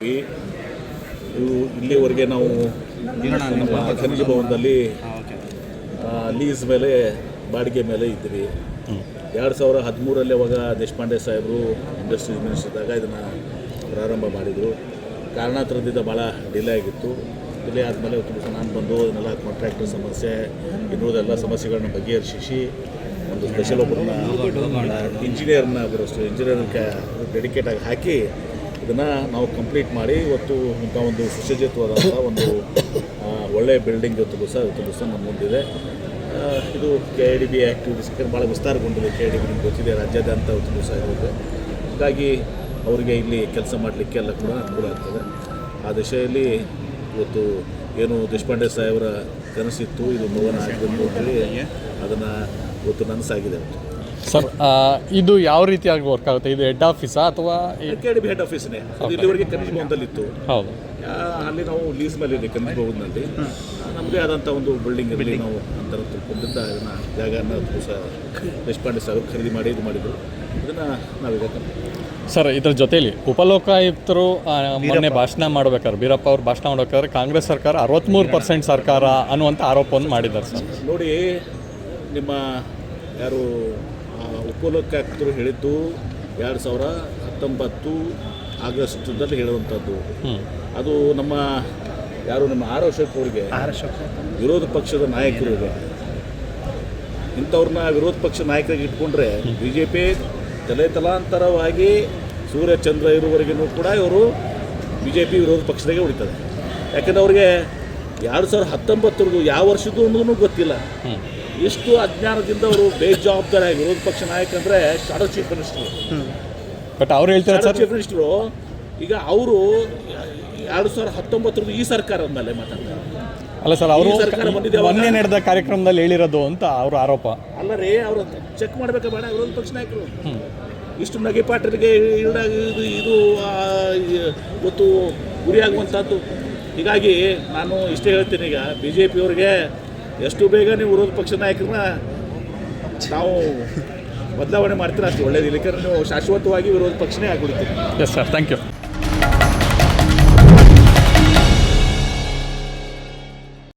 ಇದು ಇಲ್ಲಿವರೆಗೆ ನಾವು ನಮ್ಮ ಖನಿಜ ಭವನದಲ್ಲಿ ಲೀಸ್ ಮೇಲೆ ಬಾಡಿಗೆ ಮೇಲೆ ಇದ್ವಿ ಎರಡು ಸಾವಿರ ಹದಿಮೂರಲ್ಲಿ ಅವಾಗ ದೇಶಪಾಂಡೆ ಸಾಹೇಬರು ಇಂಡಸ್ಟ್ರೀಸ್ ಮಿನಿಸ್ಟರ್ ಇದ್ದಾಗ ಇದನ್ನು ಪ್ರಾರಂಭ ಮಾಡಿದರು. ಕಾರಣಾಂತರದಿಂದ ಭಾಳ ಡಿಲೇ ಆಗಿತ್ತು. ಡಿಲೇ ಆದಮೇಲೆ ತುಂಬ ನಾನು ಬಂದು ಅದನ್ನೆಲ್ಲ ಕಾಂಟ್ರಾಕ್ಟರ್ ಸಮಸ್ಯೆ ಇನ್ನುಳಿದೆಲ್ಲ ಸಮಸ್ಯೆಗಳನ್ನ ಬಗೆಹರಿಸಿ ಒಂದು ಸ್ಪೆಷಲ್ ಒಬ್ಬರನ್ನ ಇಂಜಿನಿಯರ್ನ ಬರೋಷ್ಟು ಇಂಜಿನಿಯರ್ ಡೆಡಿಕೇಟ್ ಆಗಿ ಹಾಕಿ ಇದನ್ನು ನಾವು ಕಂಪ್ಲೀಟ್ ಮಾಡಿ ಇವತ್ತು ಇಂಥ ಒಂದು ಸುಸಜ್ಜಿತವಾದಂಥ ಒಂದು ಒಳ್ಳೆಯ ಬಿಲ್ಡಿಂಗ್ ಇವತ್ತು ದಿವಸ ಇವತ್ತು ದಿವಸ ನಮ್ಮ ಮುಂದಿದೆ. ಇದು K I D B activities ಭಾಳ ವಿಸ್ತಾರಗೊಂಡಿದೆ. ಕೆ ಐ ಡಿ ಬಿ ನಿಮ್ಗೆ ಗೊತ್ತಿದೆ, ರಾಜ್ಯಾದ್ಯಂತ ಇವತ್ತು ದಿವಸ ಇರುತ್ತೆ ಹೀಗಾಗಿ ಅವರಿಗೆ ಇಲ್ಲಿ ಕೆಲಸ ಮಾಡಲಿಕ್ಕೆ ಎಲ್ಲ ಕೂಡ ಅನುಕೂಲ ಆಗ್ತದೆ. ಆ ದಿಶೆಯಲ್ಲಿ ಇವತ್ತು ಏನು ದೇಶಪಾಂಡೆ ಸಾಹೇಬರ ಕನಸಿತ್ತು, ಇದು ಭವನ ಆಗಬೇಕು ಅಂತೇಳಿ ಅದನ್ನು ಇವತ್ತು ನನಸಾಗಿದೆ. ಸರ್ ಇದು ಯಾವ ರೀತಿಯಾಗಿ ವರ್ಕ್ ಆಗುತ್ತೆ? ಇದು ಹೆಡ್ ಆಫೀಸಾ ಅಥವಾ ಕೆ ಡಿ ಬಿ ಹೆಡ್ ಆಫೀಸ್ನೇ ಅದು ಇಲ್ಲಿವರೆಗೆ ಕನಿಷ್ಠ ಭವನದಲ್ಲಿತ್ತು ಹೌದು. ಅಲ್ಲಿ ನಾವು ಲೀಸ್ ಮೇಲೆ ಇದೆ ಕನಿಷ್ಠ ಭವನದಲ್ಲಿ. ನಮ್ಮದೇ ಆದಂಥ ಒಂದು ಬಿಲ್ಡಿಂಗ್ ಅಲ್ಲಿ ನಾವು ಅಂತರ ತಿಳ್ಕೊಂಡಿದ್ದ ಜಾಗ ಜಾಗನ ಸಹ ದೇಶಪಾಂಡೆ ಸರ್ ಖರೀದಿ ಮಾಡಿ ಇದು ಮಾಡಿದ್ರು. ಇದನ್ನು ನಾವೀಗ ಸರ್ ಇದ್ರ ಜೊತೆಯಲ್ಲಿ ಉಪಲೋಕಾಯುಕ್ತರು ಮೊನ್ನೆ ಭಾಷಣ ಮಾಡ್ಬೇಕಾದ್ರೆ ಬೀರಪ್ಪ ಅವ್ರು ಭಾಷಣ ಮಾಡ್ಬೇಕಾದ್ರೆ ಕಾಂಗ್ರೆಸ್ ಸರ್ಕಾರ ಅರವತ್ತ್ಮೂರು ಪರ್ಸೆಂಟ್ ಸರ್ಕಾರ ಅನ್ನುವಂಥ ಆರೋಪವನ್ನು ಮಾಡಿದ್ದಾರೆ ಸರ್. ನೋಡಿ ನಿಮ್ಮ ಯಾರು ಉಪಲೋಕಾಯುಕ್ತರು ಹೇಳಿದ್ದು ಎರಡು ಸಾವಿರ ಹತ್ತೊಂಬತ್ತು ಆಗಸ್ಟ್ದಲ್ಲಿ ಹೇಳುವಂಥದ್ದು. ಅದು ನಮ್ಮ ಯಾರು ನಮ್ಮ ಆರ್ ಅಶೋಕ್ ಅವರಿಗೆ. ವಿರೋಧ ಪಕ್ಷದ ನಾಯಕರಿಗೆ ಇಂಥವ್ರನ್ನ ವಿರೋಧ ಪಕ್ಷ ನಾಯಕರಿಗೆ ಇಟ್ಕೊಂಡ್ರೆ ಬಿ ಜೆ ಪಿ ತಲೆ ತಲಾಂತರವಾಗಿ ಸೂರ್ಯಚಂದ್ರ ಇರುವವರೆಗೂ ಕೂಡ ಇವರು ಬಿ ಜೆ ಪಿ ವಿರೋಧ ಪಕ್ಷದಾಗೆ ಉಳಿತದೆ. ಯಾಕಂದ್ರೆ ಅವ್ರಿಗೆ ಎರಡು ಸಾವಿರದ ಹತ್ತೊಂಬತ್ತರದು ಯಾವ ವರ್ಷದ್ದು ಅನ್ನೋದು ಗೊತ್ತಿಲ್ಲ. ಎಷ್ಟು ಅಜ್ಞಾನದಿಂದ ಅವರು ಬೇಜವಾಬ್ದಾರಿಯಾಗಿ ವಿರೋಧ ಪಕ್ಷ ನಾಯಕ ಅಂದರೆ ಶಾಡೋ ಚೀಫ್ ಮಿನಿಸ್ಟರ್ ಬಟ್ ಅವ್ರು ಹೇಳ್ತಾರೆ ಸರ್? ಚೀಫ್ ಮಿನಿಸ್ಟರು ಈಗ ಅವರು ಎರಡು ಸಾವಿರದ ಹತ್ತೊಂಬತ್ತರದು ಈ ಸರ್ಕಾರದ ಮೇಲೆ ಮಾತಾಡ್ತಾರೆ. ಅಲ್ಲ ಸರ್ ಅವರು ಸರ್ಕಾರ ಬಂದಿದೆ? ಮೊನ್ನೆ ನಡೆದ ಕಾರ್ಯಕ್ರಮದಲ್ಲಿ ಹೇಳಿರೋದು ಅಂತ ಅವ್ರ ಆರೋಪ. ಅಲ್ಲ ರೀ ಅವರು ಚೆಕ್ ಮಾಡಬೇಕಾ ಬೇಡ ವಿರೋಧ ಪಕ್ಷ ನಾಯಕರು. ಇಷ್ಟು ನಗೆ ಪಾಟ್ರಿಗೆ ಇದು ಇದು ಗೊತ್ತು ಗುರಿಯಾಗುವಂಥದ್ದು ಹೀಗಾಗಿ ನಾನು ಇಷ್ಟೇ ಹೇಳ್ತೀನಿ ಈಗ ಬಿ ಜೆ ಪಿಯವ್ರಿಗೆ ಎಷ್ಟು ಬೇಗ ನೀವು ವಿರೋಧ ಪಕ್ಷ ನಾಯಕರನ್ನ ನಾವು ಬದಲಾವಣೆ ಮಾಡ್ತೀರ ಅಷ್ಟು ಒಳ್ಳೇದು. ಇಲ್ಲಿಕ್ಕೆ ನೀವು ಶಾಶ್ವತವಾಗಿ ವಿರೋಧ ಪಕ್ಷನೇ ಆಗಿಬಿಡ್ತೀನಿ ಎಸ್ ಸರ್ ಥ್ಯಾಂಕ್ ಯು